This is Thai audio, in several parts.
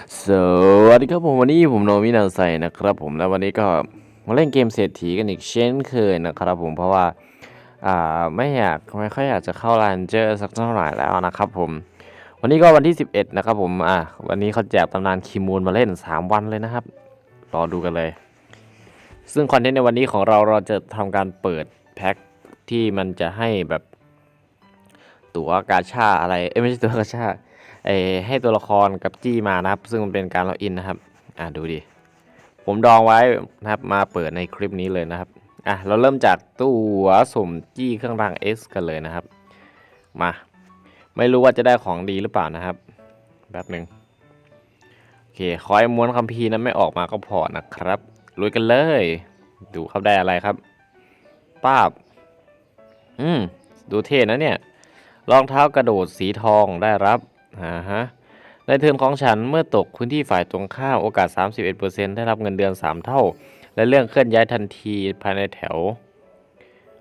สวัสดีครับผมวันนี้ผมโนมินาไซนะครับผมแล้ววันนี้ก็มาเล่นเกมเศรษฐีกันอีกเช่นเคยนะครับผมเพราะว่าอ่าไม่อยากไม่ค่อยอยากจะเข้าลานเจอสักเท่าไหร่แล้วนะครับผมวันนี้ก็วันที่ 11 นะครับผมอะวันนี้เขาแจกตำนานคีมูลมาเล่น 3 วันเลยนะครับ รอดูกันเลย ซึ่งคอนเทนต์ในวันนี้ของเราเราจะทำการเปิดแพ็คที่มันจะให้แบบตั๋วกาชาอะไรเอ้ยไม่ใช่ตั๋วกาชา อให้ตัวละครกับจี้มานะครับ ซึ่งมันเป็นการล็อกอินนะครับ อ่าดูดิ ผมดองไว้นะครับมาเปิดในคลิปนี้เลยนะครับ อะเราเริ่มจากตู้หัวสุ่มจี้เครื่องราง S กันเลยนะครับ มา ไม่รู้ว่าจะได้ของดีหรือเปล่านะครับแบบหนึ่งโอเคขอให้ม้วนคัมภีร์นั้นไม่ออกมาก็พอนะครับลุยกันเลย ดูครับได้อะไรครับป้าบ อืม ดูเท่นะเนี่ย รองเท้ากระโดดสีทองได้รับ อ่าฮะในเทิร์นของฉันเมื่อตกพื้นที่ฝ่ายตรงข้ามโอกาส 31%ได้รับเงินเดือน 3 เท่า และเรื่องเคลื่อนย้ายทันทีภายในแถว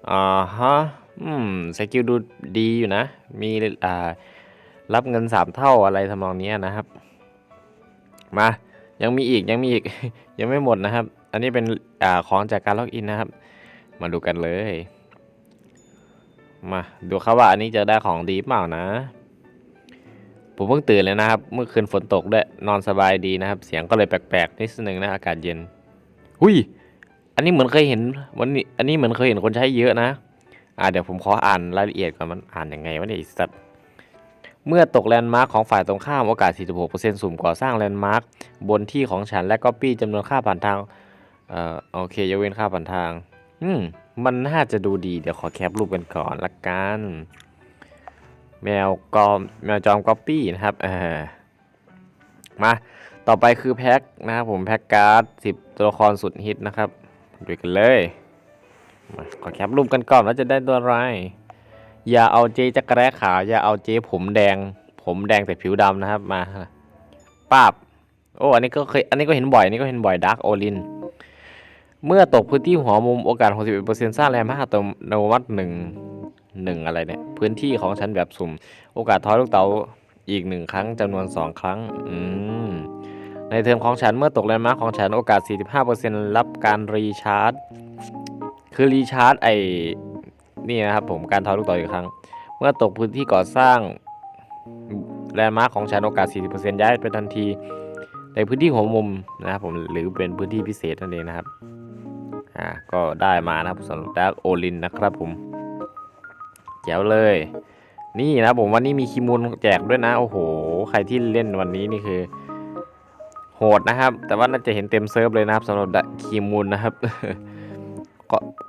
อ่าฮะอืมสกิลดูดีอยู่นะ มีอ่ารับเงิน 3 เท่าอะไรทำนองนี้นะครับ มา ยังมีอีกยังมีอีก ยังไม่หมดนะครับ อันนี้เป็นอ่าของจากการล็อกอินนะครับ มาดูกันเลย มาดูครับว่าอันนี้จะได้ของดีเปล่านะ ผมเพิ่งตื่นเลยนะครับ เมื่อคืนฝนตกด้วยนอนสบายดีนะครับ เสียงก็เลยแปลกๆนิดนึงนะอากาศเย็นหุยอันนี้เหมือนเคยเห็นวันนี้อันนี้เหมือนเคยเห็นคนใช้เยอะนะอ่าเดี๋ยวผมขออ่านรายละเอียดก่อนมันอ่านยังไงวะเนี่ยสัตว์เมื่อตกแลนด์มาร์คของฝ่ายตรงข้ามโอกาส 46%สุ่มก่อสร้างแลนด์มาร์คบนที่ของฉันและก็ปี้จำนวนค่าผ่านทางเอ่อโอเคยกเว้นค่าผ่านทาง อืมมันน่าจะดูดีเดี๋ยวขอแคปรูปกันก่อนละกัน แมวกอมแมวจอมก๊อปปี้นะครับมาต่อไปคือแพ็คนะครับผมแพ็คการ์ด10 ตัวละครสุดฮิตนะครับดูกันเลยมาขอแคปรูปกันก่อนว่าจะได้ตัวอะไร อย่าเอาเจจักรแร้ขาว อย่าเอาเจผมแดง ผมแดงแต่ผิวดำนะครับมาป้าบโอ้อันนี้ก็เคยอันนี้ก็เห็นบ่อยอันนี้ก็เห็นบ่อยดาร์กโอลินเมื่อตกพื้นที่หัวมุมโอกาส 61%สร้างแรงมากตัวโนวัตหนึ่ง งอะไรเนี่ย พื้นที่ของฉันแบบสุ่ม โอกาสทอยลูกเต๋าอีกหนึ่งครั้งจำนวน 2 ครั้ง อืม ในเทอมของฉันเมื่อตกแรงมาร์คของฉัน โอกาส 45%รับการรีชาร์จ คือรีชาร์จไอ้นี่นะครับผมการทอยลูกเต๋าอีกครั้ง เมื่อตกพื้นที่ก่อสร้างแลนด์มาร์คของฉันโอกาส 40%ย้ายไปทันที ในพื้นที่หัวมุมนะครับผมหรือเป็นพื้นที่พิเศษนั่นเองนะครับ อ่าก็ได้มานะครับสำหรับดาร์กโอลินนะครับผม จ๋วเลย นี่นะผมวันนี้มีคีมูลแจกด้วยนะ โอ้โห ใครที่เล่นวันนี้นี่คือ โหดนะครับ แต่ว่าน่าจะเห็นเต็มเซิร์ฟเลยนะครับสำหรับคีมูลนะครับ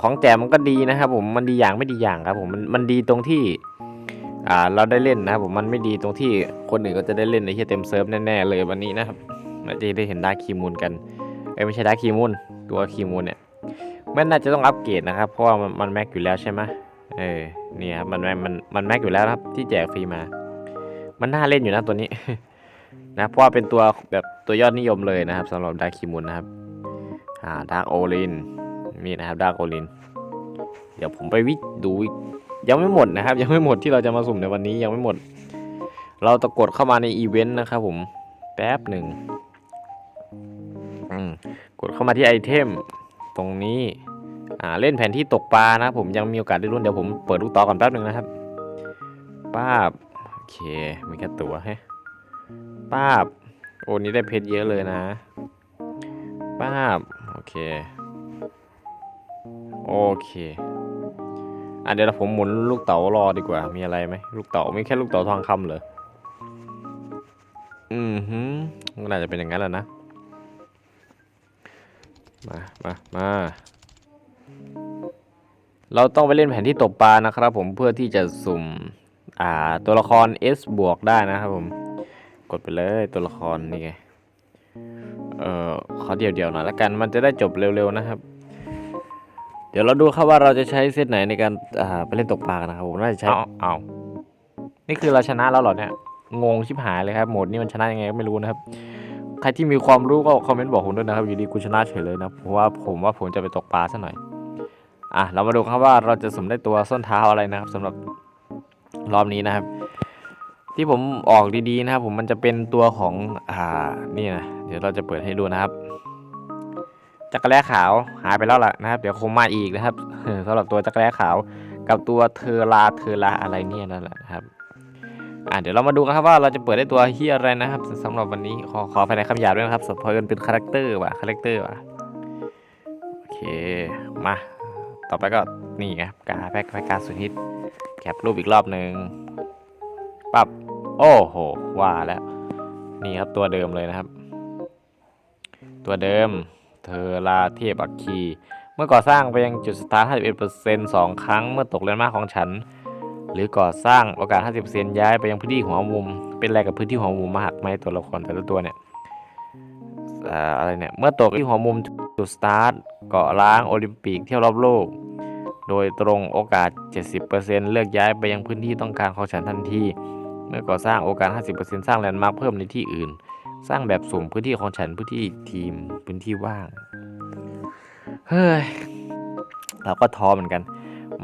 ของแจกมันก็ดีนะครับ ผมมันดีอย่างไม่ดีอย่างครับ ผมมันมันดีตรงที่อ่าเราได้เล่นนะครับผมมันไม่ดีตรงที่คนอื่นก็จะได้เล่นในที่เต็มเซิร์ฟแน่ๆเลยวันนี้นะครับน่าจะได้เห็นดาคีมูลกันเอ้ยไม่ใช่ดาคีมูลตัวคีมูลเนี่ยม่น่าจะต้องอัปเกรดนะครับ เพราะว่ามันมันแม็กอยู่แล้วใช่ไหมเออ เนี่ยครับมันมันมันแม็กอยู่แล้วครับ ที่แจกฟรีมา มันน่าเล่นอยู่นะตัวนี้ นะเพราะว่าเป็นตัวแบบตัวยอดนิยมเลยนะครับสำหรับดาร์คิมุนนะครับ อ่าดาร์กโอลินนี่นะครับดาร์กโอลินเดี๋ยวผมไปวิดูยังไม่หมดนะครับ ยังไม่หมดที่เราจะมาสุ่มในวันนี้ยังไม่หมด เราตะกดเข้ามาในอีเวนต์นะครับผมแป๊บหนึ่งกดเข้ามาที่ไอเทมตรงนี้ อ่าเล่นแผนที่ตกปลานะผมยังมีโอกาสได้รุ่นเดี๋ยวผมเปิดลูกต่อก่อนแป๊บหนึ่งนะครับป้าบโอเคมีแค่ตัวให้ป้าบโอ้นี่ได้เพชรเยอะเลยนะป้าบโอเคโอเคอะเดี๋ยวเราผมหมุนลูกเต๋ารอดีกว่า มีอะไรไหมลูกเต๋ามีแค่ลูกเต๋าทองคำเหรออืมฮึก็น่าจะเป็นอย่างนั้นแหละนะ มา มา มา เราต้องไปเล่นแผนที่ตกปลานะครับผมเพื่อที่จะสุ่มอ่าตัวละคร S บวกได้นะครับผม กดไปเลยตัวละครนี่ไงเอ่อขอเดี่ยวๆหน่อยละกันมันจะได้จบเร็วๆนะครับ เดี๋ยวเราดูครับว่าเราจะใช้เซตไหนในการอ่าไปเล่นตกปลากันนะครับผมน่าจะใช้เอาเอานี่คือเราชนะแล้วเหรอเนี่ยงงชิบหายเลยครับโหมดนี้มันชนะยังไงก็ไม่รู้นะครับ ใครที่มีความรู้ก็คอมเมนต์บอกผมด้วยนะครับอยู่ดีกูชนะเฉยเลยนะเพราะว่าผมว่าผมจะไปตกปลาซะหน่อย อะเรามาดูครับว่าเราจะสุ่มได้ตัวส้นเท้าอะไรนะครับสำหรับรอบนี้นะครับ ที่ผมออกดีๆนะครับ ผมมันจะเป็นตัวของอ่านี่นะเดี๋ยวเราจะเปิดให้ดูนะครับจักรแร้ขาวหายไปแล้วล่ะนะครับ เดี๋ยวคงมาอีกนะครับสำหรับตัวจักรแร้ขาว กับตัวเทอราเทอราอะไรเนี่ยนั่นแหละนะครับอ่าเดี๋ยวเรามาดูกันครับว่าเราจะเปิดได้ตัวเฮียอะไรนะครับสำหรับวันนี้ขอขอภายในคำหยาบด้วยนะครับสเพราะมันเป็นคาแรคเตอร์ว่ะคาแรคเตอร์ว่ะโอเคมา ต่อไปก็นี่ไงกาแพ็คแพ็คการสุดฮิตแคปรูปอีกรอบหนึ่งปั๊บโอ้โหว่าแล้วนี่ครับตัวเดิมเลยนะครับ ตัวเดิมเทอราเทพอัคคีเมื่อก่อสร้างไปยังจุดสตาร์ท51%สองครั้งเมื่อตกเลนมาของฉัน หรือก่อสร้างโอกาส 50%ย้ายไปยังพื้นที่หัวมุม เป็นอะไรกับพื้นที่หัวมุมมากไหมตัวละครแต่ละตัวเนี่ยอะไรเนี่ยเมื่อตกที่หัวมุมจุดสตาร์ทเกาะล้างโอลิมปิกเที่ยวรอบโลก โดยตรงโอกาส 70%เลือกย้ายไปยังพื้นที่ต้องการของฉันทันที เมื่อก่อสร้างโอกาส 50%สร้างแลนด์มาร์คเพิ่มในที่อื่น สร้างแบบสุ่มพื้นที่ของฉันพื้นที่ทีมพื้นที่ว่าง เฮ้ย เราก็ท้อเหมือนกัน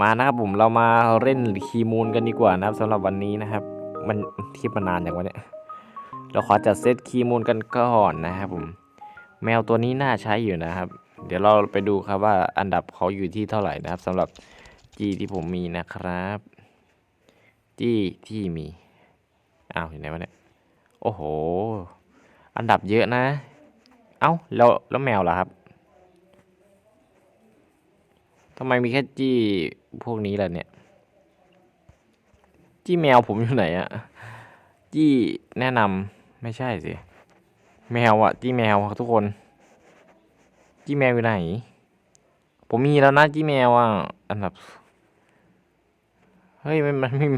มานะครับผมเรามาเล่นคีมูลกันดีกว่านะครับสำหรับวันนี้นะครับ มันคลิปมานานอย่างวันเนี้ยเราขอจัดเซตคีมูลกันก่อนนะครับผมแมวตัวนี้น่าใช้อยู่นะครับ เดี๋ยวเราไปดูครับว่าอันดับเขาอยู่ที่เท่าไหร่นะครับสำหรับจีที่ผมมีนะครับจี้ที่มีอ้าวเห็นไหนวะเนี่ยโอ้โห อันดับเยอะนะ เอ้าแล้วแล้วแมวล่ะครับทำไมมีแค่จี้พวกนี้ล่ะเนี่ย จี้แมวผมอยู่ไหนอะจี้แนะนำไม่ใช่สิ แมวอะจี้แมวทุกคน จี้แมวอยู่ไหน ผมมีแล้วนะจี้แมวอะ อันดับ เฮ้ย มันมันไม่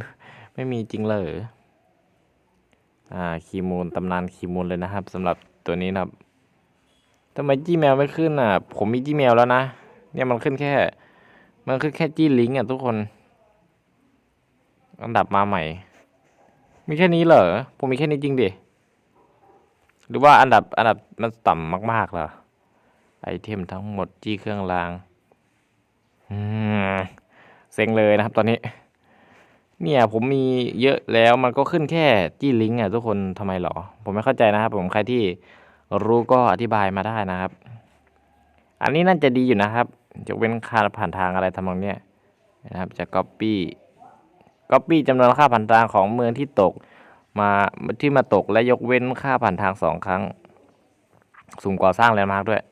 ไม่มีจริงเลยอ่าคีมูลตำนานคีมูลเลยนะครับสำหรับตัวนี้นะครับทำไมจี้แมวไม่ขึ้นอะ ผมมีจี้แมวแล้วนะ เนี่ยมันขึ้นแค่ มันขึ้นแค่จี้ลิงอะทุกคน อันดับมาใหม่ มีแค่นี้เหรอ ผมมีแค่นี้จริงดิ หรือว่าอันดับอันดับมันต่ำมากๆเหรอ ไอเทมทั้งหมดจี้เครื่องรางเซ็งเลยนะครับตอนนี้ เนี่ยผมมีเยอะแล้วมันก็ขึ้นแค่จี้ลิงก์อะทุกคนทำไมหรอ ผมไม่เข้าใจนะครับ ผมใครที่รู้ก็อธิบายมาได้นะครับ อันนี้น่าจะดีอยู่นะครับจะเว้นค่าผ่านทางอะไรทำนองเนี้ยนะครับจะ copy copy จำนวนค่าผ่านทางของเมืองที่ตก มาที่มาตกและยกเว้นค่าผ่านทางสองครั้ง สุ่มก่อสร้างแลนด์มาร์กด้วย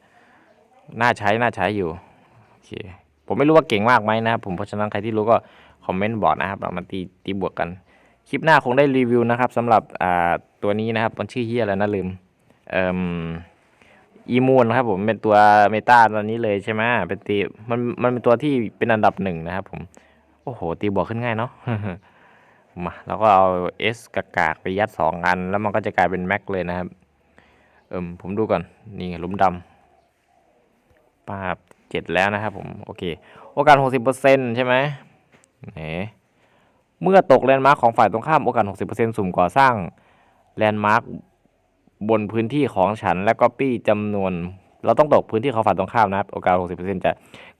น่าใช้น่าใช้อยู่โอเคผมไม่รู้ว่าเก่งมากไหมนะครับผมเพราะฉะนั้นใครที่รู้ก็คอมเมนต์บอกนะครับเรามาตีตีบวกกัน คลิปหน้าคงได้รีวิวนะครับสำหรับอ่าตัวนี้นะครับมันชื่อเฮียอะไรนะลืมเอ่มอีมูนครับผมเป็นตัวเมตาตอนนี้เลยใช่ไหมเป็นตีมันมันเป็นตัวที่เป็นอันดับหนึ่งนะครับผมโอ้โห ตีบวกขึ้นง่ายเนาะมาแล้วก็เอา S กากากไปยัดสองอัน แล้วมันก็จะกลายเป็นแม็กเลยนะครับ เอิมผมดูก่อน นี่ไงหลุมดำ ปาบเจ็ดแล้วนะครับผม โอเค โอกาสหกสิบเปอร์เซ็นต์ใช่ไหมไหนเมื่อตกแลนด์มาร์คของฝ่ายตรงข้ามโอกาส 60%สุ่มก่อสร้างแลนด์มาร์คบนพื้นที่ของฉันและก็ปี้จำนวน เราต้องตกพื้นที่ของฝ่ายตรงข้ามนะครับ โอกาส 60%จะ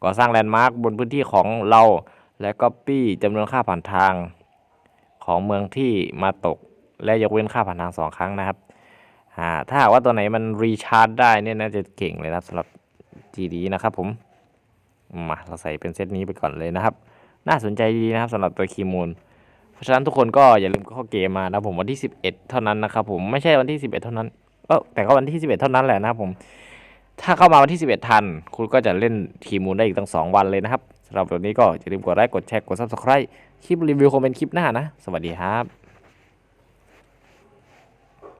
ก่อสร้างแลนด์มาร์คบนพื้นที่ของเราและก็ปี้จำนวนค่าผ่านทางของเมืองที่มาตกและยกเว้นค่าผ่านทางสองครั้งนะครับ ถ้าหากว่าตัวไหนมันรีชาร์จได้เนี่ยน่าจะเก่งเลยนะครับสำหรับ GD นะครับผมมาเราใส่เป็นเซตนี้ไปก่อนเลยนะครับ น่าสนใจดีนะครับสำหรับตัวคีมูลเพราะฉะนั้นทุกคนก็อย่าลืมเข้าเกมมานะผมวันที่ 11 เท่านั้นนะครับผมไม่ใช่วันที่ 11 เท่านั้นเออแต่ก็วันที่ 11 เท่านั้นแหละนะครับผม ถ้าเข้ามาวันที่ 11 ทัน คุณก็จะเล่นคีมูลได้อีกตั้ง 2 วันเลยนะครับสำหรับวันนี้ก็อย่าลืมกดไลค์กดแชร์กด subscribe คลิปรีวิวคอมเมนคลิปหน้านะ สวัสดีครับ